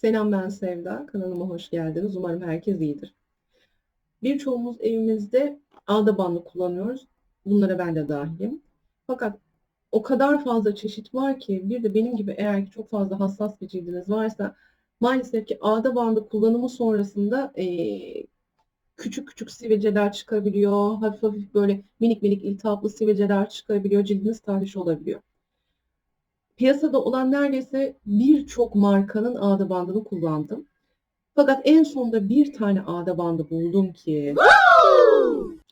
Selam ben Sevda. Kanalıma hoş geldiniz. Umarım herkes iyidir. Birçoğumuz evimizde ağda bandı kullanıyoruz. Bunlara ben de dahilim. Fakat o kadar fazla çeşit var ki bir de benim gibi eğer ki çok fazla hassas bir cildiniz varsa maalesef ki ağda bandı kullanımı sonrasında eee, küçük küçük sivilceler çıkabiliyor. Hafif hafif böyle minik minik iltihaplı sivilceler çıkabiliyor. Cildiniz tahriş olabiliyor. Piyasada olan neredeyse birçok markanın ağda bandını kullandım. Fakat en sonunda bir tane ağda bandı buldum ki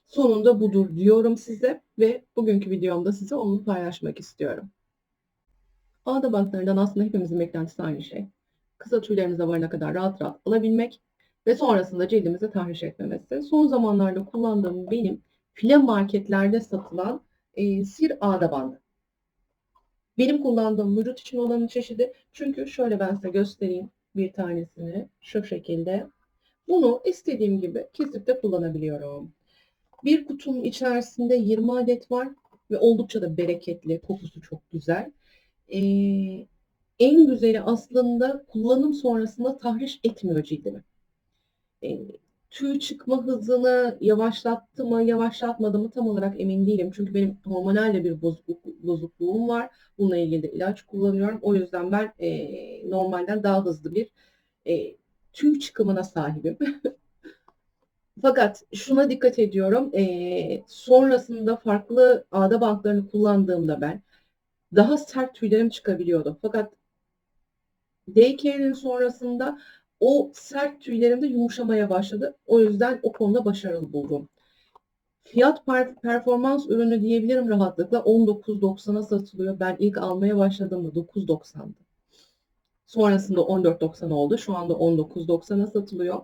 sonunda budur diyorum size ve bugünkü videomda size onu paylaşmak istiyorum. Ağda bandlarından aslında hepimizin beklentisi aynı şey. Kısa tüylerimize varana kadar rahat rahat alabilmek ve sonrasında cildimizi tahriş etmemesi. Son zamanlarda kullandığım benim file marketlerde satılan e, sir ağda bandı. Benim kullandığım vücut için olanın çeşidi. Çünkü şöyle ben size göstereyim bir tanesini. Şu şekilde. Bunu istediğim gibi kesip de kullanabiliyorum. Bir kutunun içerisinde 20 adet var ve oldukça da bereketli. Kokusu çok güzel. Ee, en güzeli aslında kullanım sonrasında tahriş etmiyor cildimi. Ee, tüy çıkma hızını yavaşlattı mı, yavaşlatmadı mı tam olarak emin değilim. Çünkü benim hormonal bir bozukluk, bozukluğum var. Bununla ilgili de ilaç kullanıyorum. O yüzden ben e, normalden daha hızlı bir e, tüy çıkımına sahibim. Fakat şuna dikkat ediyorum. E, sonrasında farklı ağda banklarını kullandığımda ben daha sert tüylerim çıkabiliyordu. Fakat daycare'in sonrasında o sert tüylerim de yumuşamaya başladı. O yüzden o konuda başarılı buldum. Fiyat performans ürünü diyebilirim rahatlıkla. 19.90'a satılıyor. Ben ilk almaya başladığımda 9.90'dı. Sonrasında 14.90 oldu. Şu anda 19.90'a satılıyor.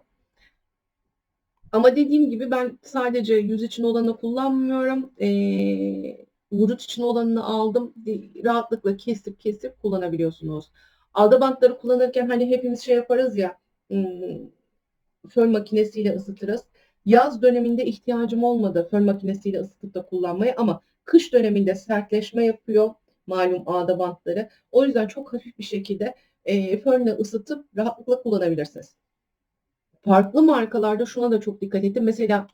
Ama dediğim gibi ben sadece yüz için olanı kullanmıyorum. Ee, vücut için olanını aldım. Rahatlıkla kesip kesip kullanabiliyorsunuz. Alda bantları kullanırken hani hepimiz şey yaparız ya fön makinesiyle ısıtırız. Yaz döneminde ihtiyacım olmadı fön makinesiyle ısıtıp da kullanmaya ama kış döneminde sertleşme yapıyor malum ağda bantları. O yüzden çok hafif bir şekilde e, fönle ısıtıp rahatlıkla kullanabilirsiniz. Farklı markalarda şuna da çok dikkat ettim. Mesela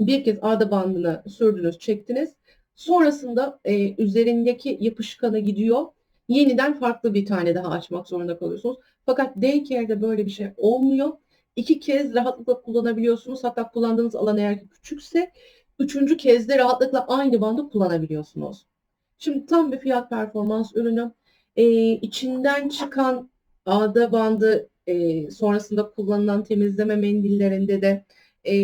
bir kez ağda bandını sürdünüz, çektiniz. Sonrasında e, üzerindeki yapışkanı gidiyor. Yeniden farklı bir tane daha açmak zorunda kalıyorsunuz. Fakat daycare'de böyle bir şey olmuyor iki kez rahatlıkla kullanabiliyorsunuz. Hatta kullandığınız alan eğer küçükse üçüncü kez de rahatlıkla aynı bandı kullanabiliyorsunuz. Şimdi tam bir fiyat performans ürünü. Ee, içinden çıkan ağda bandı e, sonrasında kullanılan temizleme mendillerinde de e,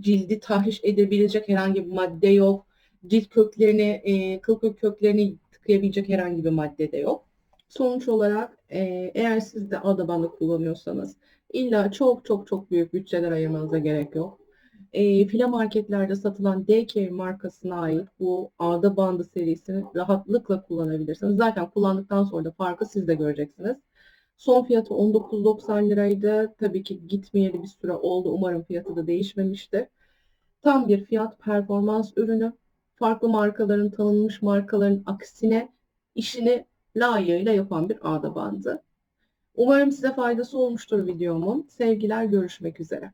cildi tahriş edebilecek herhangi bir madde yok. Cilt köklerini, e, kıl köklerini tıkayabilecek herhangi bir madde de yok. Sonuç olarak e, eğer siz de ağda bandı kullanıyorsanız İlla çok çok çok büyük bütçeler ayırmanıza gerek yok. E, file marketlerde satılan Daycare markasına ait bu ağda bandı serisini rahatlıkla kullanabilirsiniz. Zaten kullandıktan sonra da farkı siz de göreceksiniz. Son fiyatı 19.90 liraydı. Tabii ki gitmeyeli bir süre oldu. Umarım fiyatı da değişmemiştir. Tam bir fiyat performans ürünü. Farklı markaların, tanınmış markaların aksine işini layığıyla yapan bir ağda bandı. Umarım size faydası olmuştur videomun. Sevgiler görüşmek üzere.